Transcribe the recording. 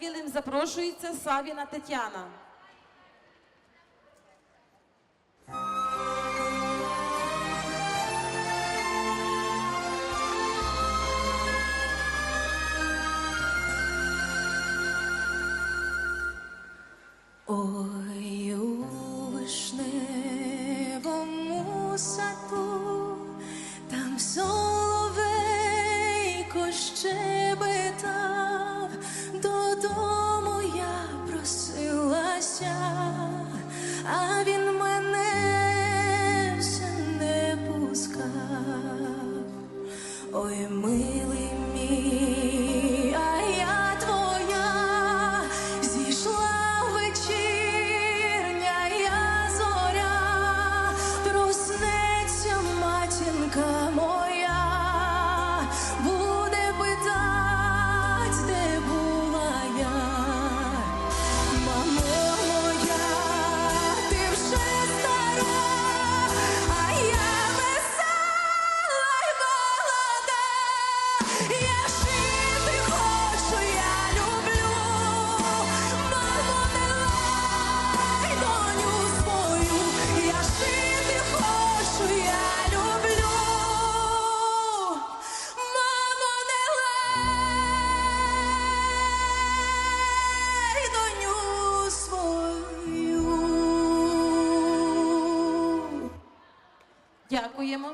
килим запрошується Савіна Тетяна. Ой, у вишневому саду, там соловейко щебетав, додому я просилася, а він мене все не пускав. Ой, милий мій, Дякуємо.